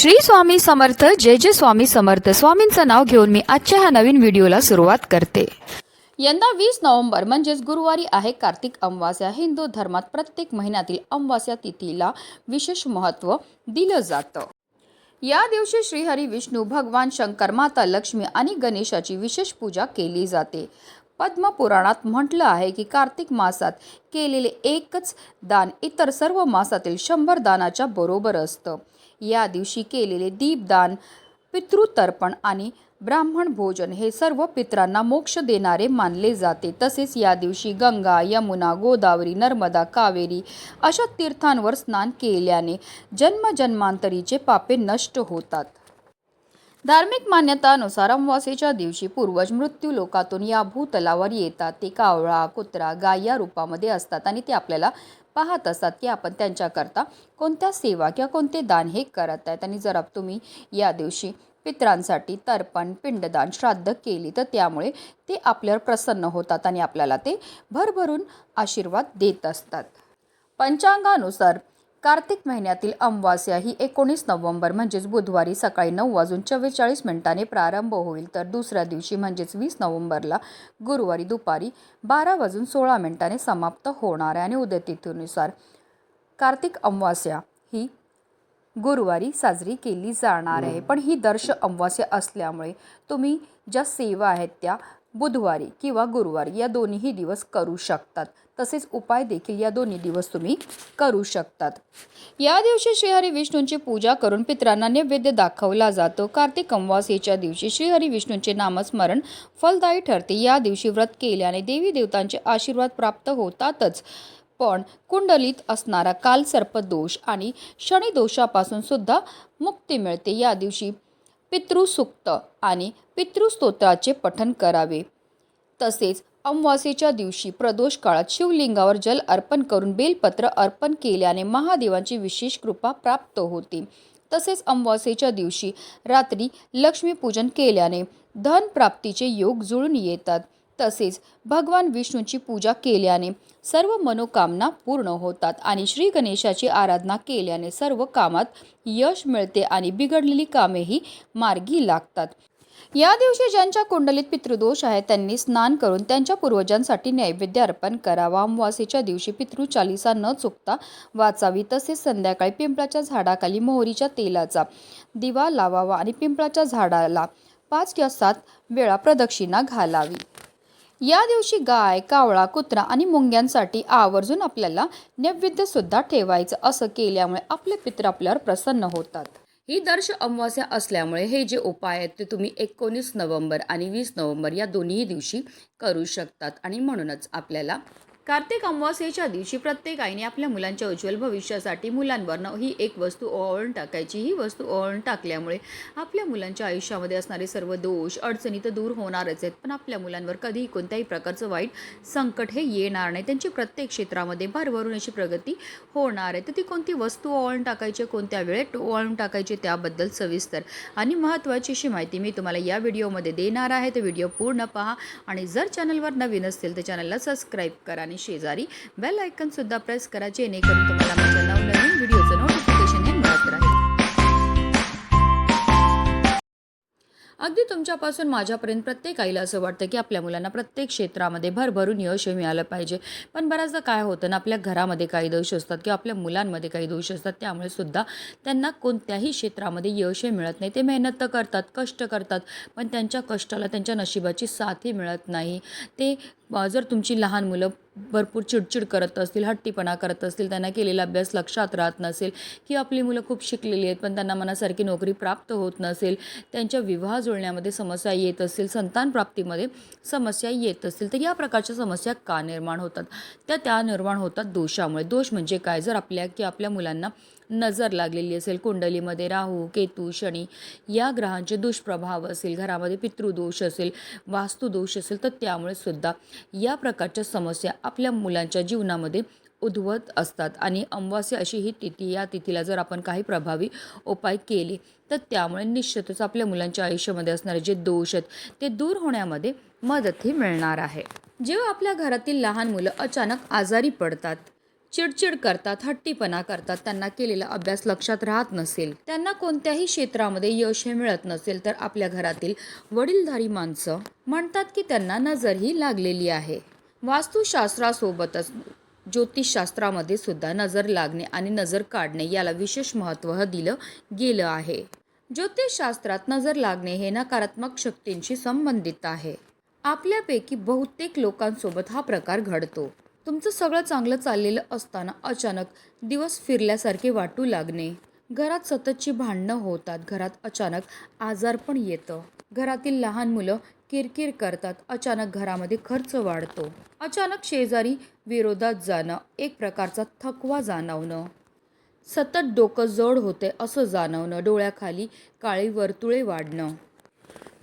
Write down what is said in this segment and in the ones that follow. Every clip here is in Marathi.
श्री स्वामी समर्थ जय जय स्वामी समर्थ. स्वामींचं नाव घेऊन मी आजच्या ह्या नवीन व्हिडिओला सुरुवात करते. यंदा वीस नोव्हेंबर म्हणजेच गुरुवारी आहे कार्तिक अमावास्या. हिंदू धर्मात प्रत्येक महिन्यातील अमावास्या तिथीला विशेष महत्त्व दिलं जातं. या दिवशी श्रीहरी विष्णू भगवान शंकर माता लक्ष्मी आणि गणेशाची विशेष पूजा केली जाते. पद्मपुराणात म्हटलं आहे की कार्तिक मासात केलेले एकच दान इतर सर्व मासातील शंभर दानाच्या बरोबर असतं. या दिवशी केलेले दीपदान पितृतर्पण आणि ब्राह्मण भोजन हे सर्व पित्रांना मोक्ष देणारे मानले जाते. तसेच या दिवशी गंगा यमुना गोदावरी नर्मदा कावेरी अशा तीर्थांवर स्नान केल्याने जन्मजन्मांतरीचे पापे नष्ट होतात. धार्मिक मान्यतानुसार अमावास्येच्या दिवशी पूर्वज मृत्यू लोकातून या भूतलावर येतात. ते कावळा कुत्रा गाय या रूपामध्ये असतात आणि ते आपल्याला पाहत असतात की आपण त्यांच्याकरता कोणत्या सेवा किंवा कोणते दान हे करत आहेत. आणि जर तुम्ही या दिवशी पित्रांसाठी तर्पण पिंडदान श्राद्ध केली तर त्यामुळे ते आपल्यावर प्रसन्न होतात आणि आपल्याला ते भरभरून आशीर्वाद देत असतात. पंचांगानुसार कार्तिक महिन्यातील अमावास्या ही एकोणीस नोव्हेंबर म्हणजेच बुधवारी सकाळी नऊ वाजून चव्वेचाळीस मिनिटांनी प्रारंभ होईल. तर दुसऱ्या दिवशी म्हणजेच वीस नोव्हेंबरला गुरुवारी दुपारी बारा वाजून सोळा मिनिटाने समाप्त होणार आहे. आणि उद्यतिथीनुसार कार्तिक अमावास्या ही गुरुवारी साजरी केली जाणार आहे. पण ही दर्श अमावास्या असल्यामुळे तुम्ही ज्या सेवा आहेत त्या बुधवारी किंवा गुरुवारी या दोन्हीही दिवस करू शकतात. तसेच उपाय देखील या दोन्ही दिवस तुम्ही करू शकतात. या दिवशी श्रीहरी विष्णूंची पूजा करून पित्रांना नैवेद्य दाखवला जातो. कार्तिक अमावास्येच्या दिवशी श्रीहरी विष्णूंचे नामस्मरण फलदायी ठरते. या दिवशी व्रत केल्याने देवी देवतांचे आशीर्वाद प्राप्त होतातच. पण कुंडलीत असणारा कालसर्पदोष आणि शनिदोषापासून सुद्धा मुक्ती मिळते. या दिवशी पितृसुक्त आणि पितृस्तोत्राचे पठन करावे. तसेच अमावास्येच्या दिवशी प्रदोष काळात शिवलिंगावर जल अर्पण करून बेलपत्र अर्पण केल्याने महादेवांची विशेष कृपा प्राप्त होते. तसेच अमावास्येच्या दिवशी रात्री लक्ष्मीपूजन केल्याने धन प्राप्तीचे योग जुळून येतात. तसेच भगवान विष्णूची पूजा केल्याने सर्व मनोकामना पूर्ण होतात आणि श्री गणेशाची आराधना केल्याने सर्व कामात यश मिळते आणि बिघडलेली कामेही मार्गी लागतात. या दिवशी ज्यांच्या कुंडलीत पितृदोष आहे त्यांनी स्नान करून त्यांच्या पूर्वजांसाठी नैवेद्य अर्पण करावा. अमावासेच्या दिवशी पितृ चालिसा न चुकता वाचावी. तसेच संध्याकाळी पिंपळाच्या झाडाखाली मोहरीच्या तेलाचा दिवा लावावा आणि पिंपळाच्या झाडाला पाच किंवा सात वेळा प्रदक्षिणा घालावी. या दिवशी गाय कावळा कुत्रा आणि मुंग्यांसाठी आवर्जून आपल्याला नैवेद्य सुद्धा ठेवायचं असं केल्यामुळे आपले पित्र आपल्यावर प्रसन्न होतात. ही दर्श अमावास्या असल्यामुळे हे जे उपाय आहेत ते तुम्ही एकोणीस नोव्हेंबर आणि वीस नोव्हेंबर या दोन्ही दिवशी करू शकतात आणि म्हणूनच आपल्याला कार्तिक अमावास्येच्या दिवशी प्रत्येक आईने आपल्या मुलांच्या उज्ज्वल भविष्यासाठी मुलांवरनं ही एक वस्तू ओवाळून टाकायची. ही वस्तू ओवाळून टाकल्यामुळे आपल्या मुलांच्या आयुष्यामध्ये असणारे सर्व दोष अडचणी तर दूर होणारच आहेत. पण आपल्या मुलांवर कधीही कोणत्याही प्रकारचं वाईट संकट हे येणार नाही. त्यांची प्रत्येक क्षेत्रामध्ये भरभरून अशी प्रगती होणार आहे. तर ती कोणती वस्तू ओवाळून टाकायची कोणत्या वेळेत ओवाळून टाकायची त्याबद्दल सविस्तर आणि महत्त्वाची अशी माहिती मी तुम्हाला या व्हिडिओमध्ये देणार आहे. तर व्हिडिओ पूर्ण पहा आणि जर चॅनलवर नवीन असतील तर चॅनलला सबस्क्राईब करा. आणि शेजारी बेल आयकनसुद्धा प्रेस करा जेणेकरून तुम्हाला माझ्या नवनवीन व्हिडिओचं नोटिफिकेशन हे मिळत राहील. अगदी तुमच्यापासून माझ्यापर्यंत प्रत्येक आईला असं वाटतं की आपल्या मुलांना प्रत्येक क्षेत्रामध्ये भरभरून यश हे मिळालं पाहिजे. पण बऱ्याचदा काय होतं ना आपल्या घरामध्ये काही दोष असतात किंवा आपल्या मुलांमध्ये काही दोष असतात त्यामुळे सुद्धा त्यांना कोणत्याही क्षेत्रामध्ये यश हे मिळत नाही. ते मेहनत तर करतात कष्ट करतात पण त्यांच्या कष्टाला त्यांच्या नशिबाची साथही मिळत नाही. ते जर तुमची लहान मुलं भरपूर चिडचिड करत असतील हट्टीपणा करत असतील त्यांना केलेला अभ्यास लक्षात राहत नसेल की आपली मुलं खूप शिकलेली आहेत पण त्यांना मनासारखी नोकरी प्राप्त होत नसेल त्यांच्या विवाह जुळण्यामध्ये समस्या येत असतील संतान प्राप्तीमध्ये समस्या येत असतील तर या प्रकारच्या समस्या का निर्माण होतात? त्या त्या निर्माण होतात दोषामुळे. दोष म्हणजे काय? जर आपल्या की आपल्या मुलांना नजर लागलेली असेल. कुंडलीमध्ये राहू केतू शनी या ग्रहांचे दुष्प्रभाव असेल. घरामध्ये पितृदोष असेल वास्तुदोष असेल तर त्यामुळे सुद्धा या प्रकारच्या समस्या आपल्या मुलांच्या जीवनामध्ये उद्भवत असतात. आणि अमावास्या अशी ही तिथी या तिथीला जर आपण काही प्रभावी उपाय केले तर त्यामुळे निश्चितच आपल्या मुलांच्या आयुष्यामध्ये असणारे जे दोष आहेत ते दूर होण्यामध्ये मदतही मिळणार आहे. जेव्हा आपल्या घरातील लहान मुलं अचानक आजारी पडतात चिडचिड करतात हट्टीपणा करतात. त्यांना केलेला अभ्यास लक्षात राहत नसेल. त्यांना कोणत्याही क्षेत्रामध्ये यश हे मिळत नसेल तर आपल्या घरातील वडीलधारी माणसं म्हणतात की त्यांना नजर ही लागलेली आहे. वास्तुशास्त्रासोबतच ज्योतिषशास्त्रामध्ये सुद्धा नजर लागणे आणि नजर काढणे याला विशेष महत्त्व दिलं गेलं आहे. ज्योतिषशास्त्रात नजर लागणे हे नकारात्मक शक्तींशी संबंधित आहे. आपल्यापैकी बहुतेक लोकांसोबत हा प्रकार घडतो. तुमचं सगळं चांगलं चाललेलं असताना अचानक दिवस फिरल्यासारखे वाटू लागणे. घरात सततची भांडणं होतात. घरात अचानक आजार पण येतं. घरातील लहान मुलं किरकिर करतात. अचानक घरामध्ये खर्च वाढतो. अचानक शेजारी विरोधात जाणं एक प्रकारचा थकवा जाणवणं. सतत डोकं जड होते असं जाणवणं. डोळ्याखाली काळी वर्तुळे वाढणं.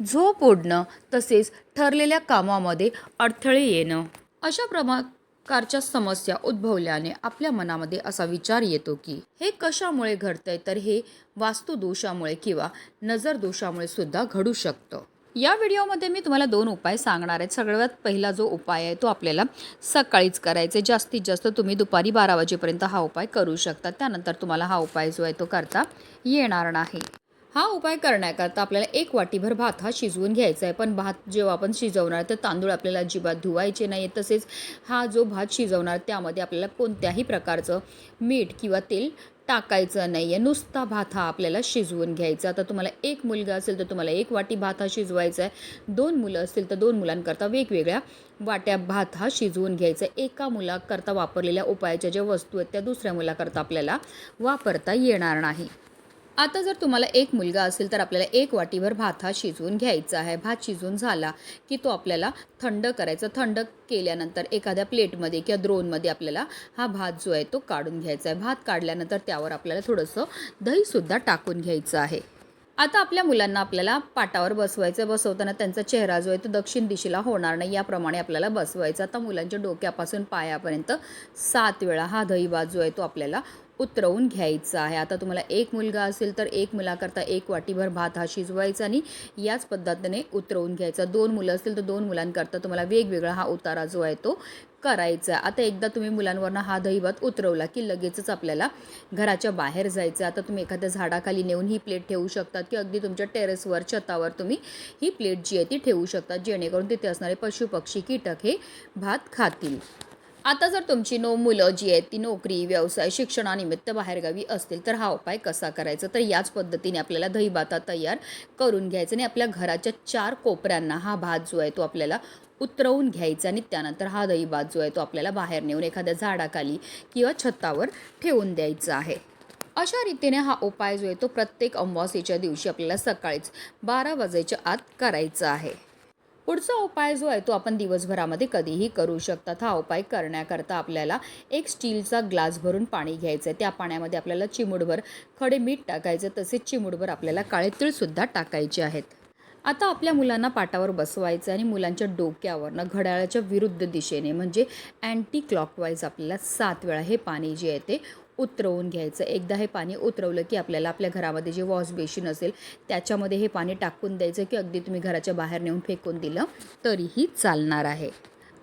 झोप ओढणं तसेच ठरलेल्या कामामध्ये अडथळे येणं. अशा प्रमा प्रकारच्या समस्या उद्भवल्याने आपल्या मनामध्ये असा विचार येतो की हे कशामुळे घडतंय तर हे वास्तुदोषामुळे किंवा नजरदोषामुळे सुद्धा घडू शकतं. या व्हिडिओमध्ये मी तुम्हाला दोन उपाय सांगणार आहेत सगळ्यात पहिला जो उपाय आहे तो आपल्याला सकाळीच करायचा आहे जास्तीत जास्त तुम्ही दुपारी बारा वाजेपर्यंत हा उपाय करू शकता. त्यानंतर तुम्हाला हा उपाय जो आहे तो करता येणार नाही. हा उपाय करण्याकरता आपल्याला एक वाटीभर भात हा शिजवून घ्यायचा आहे पण भात जेव्हा आपण शिजवणार तर तांदूळ आपल्याला अजिबात धुवायचे नाही तसेच हा जो भात शिजवणार त्यामध्ये आपल्याला कोणत्याही प्रकारचं मीठ किंवा तेल टाकायचं नाही आहे नुसता भात हा आपल्याला शिजवून घ्यायचा. आता तुम्हाला एक मुलगा असेल तर तुम्हाला एक वाटी भात हा शिजवायचा आहे दोन मुलं असतील तर दोन मुलांकरता वेगवेगळ्या वाट्या भात हा शिजवून घ्यायचा आहे एका मुलाकरता वापरलेल्या उपायाच्या ज्या वस्तू आहेत त्या दुसऱ्या मुलाकरता आपल्याला वापरता येणार नाही. आता जर तुम्हाला एक मुलगा असेल तर आपल्याला एक वाटीभर भात हा शिजवून घ्यायचा आहे. भात शिजवून झाला की तो आपल्याला थंड करायचा. थंड केल्यानंतर एखाद्या प्लेटमध्ये किंवा द्रोणमध्ये आपल्याला हा भात जो आहे तो काढून घ्यायचा आहे. भात काढल्यानंतर त्यावर आपल्याला थोडंसं दहीसुद्धा टाकून घ्यायचं आहे. आता आपल्या मुलांना आपल्याला पाटावर बसवायचं बसवताना त्यांचा चेहरा जो आहे तो दक्षिण दिशेला होणार नाही. याप्रमाणे आपल्याला बसवायचा. आता मुलांच्या डोक्यापासून पायापर्यंत सात वेळा हा दहीभात जो आहे तो आपल्याला उतरवून घ्यायचा आहे. आता तुम्हाला एक मुलगा असेल तर एक मुलाकरता एक वाटीभर भात हा शिजवायचा आणि याच पद्धतीने उतरवून घ्यायचा. दोन मुलं असतील तर दोन मुलांकरता तुम्हाला वेगवेगळा हा उतारा जो आहे तो करायचं. आहे आता एकदा तुम्ही मुलांवरनं हा दहीभात उतरवला की लगेचच आपल्याला घराच्या बाहेर जायचं. आता तुम्ही एखाद्या झाडाखाली नेऊन ही प्लेट ठेवू शकतात की अगदी तुमच्या टेरेसवर छतावर तुम्ही ही प्लेट जी आहे ती ठेवू शकतात जेणेकरून तिथे असणारे पशुपक्षी कीटक हे भात खातील. आता जर तुमची नो मुलं जी आहेत ती नोकरी व्यवसाय शिक्षणानिमित्त बाहेरगावी असतील तर हा उपाय कसा करायचा? तर याच पद्धतीने आपल्याला दहीभाता तयार करून घ्यायचं आणि आपल्या घराच्या चार कोपऱ्यांना हा भात जो आहे तो आपल्याला उतरवून घ्यायचा आणि त्यानंतर हा दहीभात जो आहे तो आपल्याला बाहेर नेऊन एखाद्या झाडाखाली किंवा छतावर ठेवून द्यायचा आहे. अशा रीतीने हा उपाय जो आहे तो प्रत्येक अमावास्येच्या दिवशी आपल्याला सकाळीच बारा वाजायच्या आत करायचा आहे. पुढचा उपाय जो आहे तो आपण दिवसभरामध्ये कधीही करू शकतात हा उपाय करण्याकरता आपल्याला एक स्टीलचा ग्लास भरून पाणी घ्यायचं आहे त्या पाण्यामध्ये आपल्याला चिमूडभर खडे मीठ टाकायचं तसेच चिमूडभर आपल्याला काळे तीळसुद्धा टाकायचे आहेत. आता आपल्या मुलांना पाटावर बसवायचं आणि मुलांच्या डोक्यावरनं घड्याळाच्या विरुद्ध दिशेने म्हणजे अँटी क्लॉकवाईज आपल्याला सात वेळा हे पाणी जे आहे ते उतरवून घ्यायचं. एकदा हे पाणी उतरवलं की आपल्याला आपल्या घरामध्ये जे वॉश बेसिन असेल त्याच्यामध्ये हे पाणी टाकून द्यायचं की अगदी तुम्ही घराच्या बाहेर नेऊन फेकून दिलं तरीही चालणार आहे.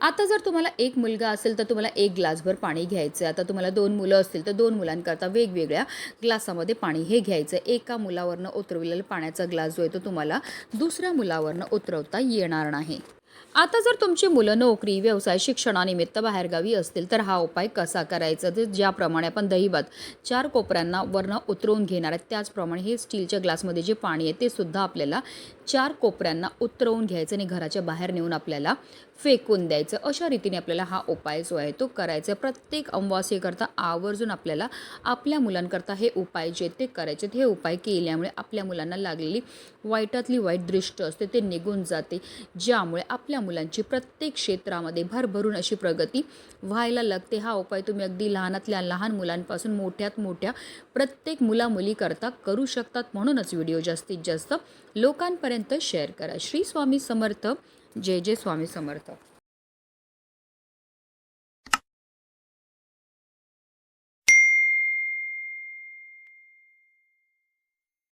आता जर तुम्हाला एक मुलगा असेल तर तुम्हाला एक ग्लासभर पाणी घ्यायचं आहे आता तुम्हाला दोन मुलं असतील तर दोन मुलांकरता वेगवेगळ्या ग्लासामध्ये पाणी हे घ्यायचं आहे एका मुलावरनं उतरवलेला पाण्याचा ग्लास जो आहे तो तुम्हाला दुसऱ्या मुलावरनं उतरवता येणार नाही. आता जर तुमची मुलं नोकरी व्यवसाय शिक्षणानिमित्त बाहेरगावी असतील तर हा उपाय कसा करायचा? तर ज्याप्रमाणे आपण दहीभात चार कोपऱ्यांना वरनं उतरवून घेणार आहेत त्याचप्रमाणे हे स्टीलच्या ग्लासमध्ये जे पाणी आहे ते सुद्धा आपल्याला चार कोपऱ्यांना उतरवून घ्यायचं आणि घराच्या बाहेर नेऊन आपल्याला फेकून द्यायचं. अशा रीतीने आपल्याला हा उपाय जो आहे तो करायचा आहे. प्रत्येक अमवास्येकरता आवर्जून आपल्याला आपल्या मुलांकरता हे उपाय जे ते करायचे हे उपाय केल्यामुळे आपल्या मुलांना लागलेली वाईटातली वाईट दृष्ट असते ते निघून जाते. ज्यामुळे आपल्या मुलांची प्रत्येक क्षेत्रामध्ये भरभरून अशी प्रगती व्हायला लागते. हा उपाय तुम्ही अगदी लहानातल्या लहान मुलांपासून मोठ्यात मोठ्या प्रत्येक मुलामुलीकरता करू शकतात. म्हणूनच व्हिडिओ जास्तीत जास्त लोकांपर्यंत शेअर करा. श्री स्वामी समर्थ जय जय स्वामी समर्थ.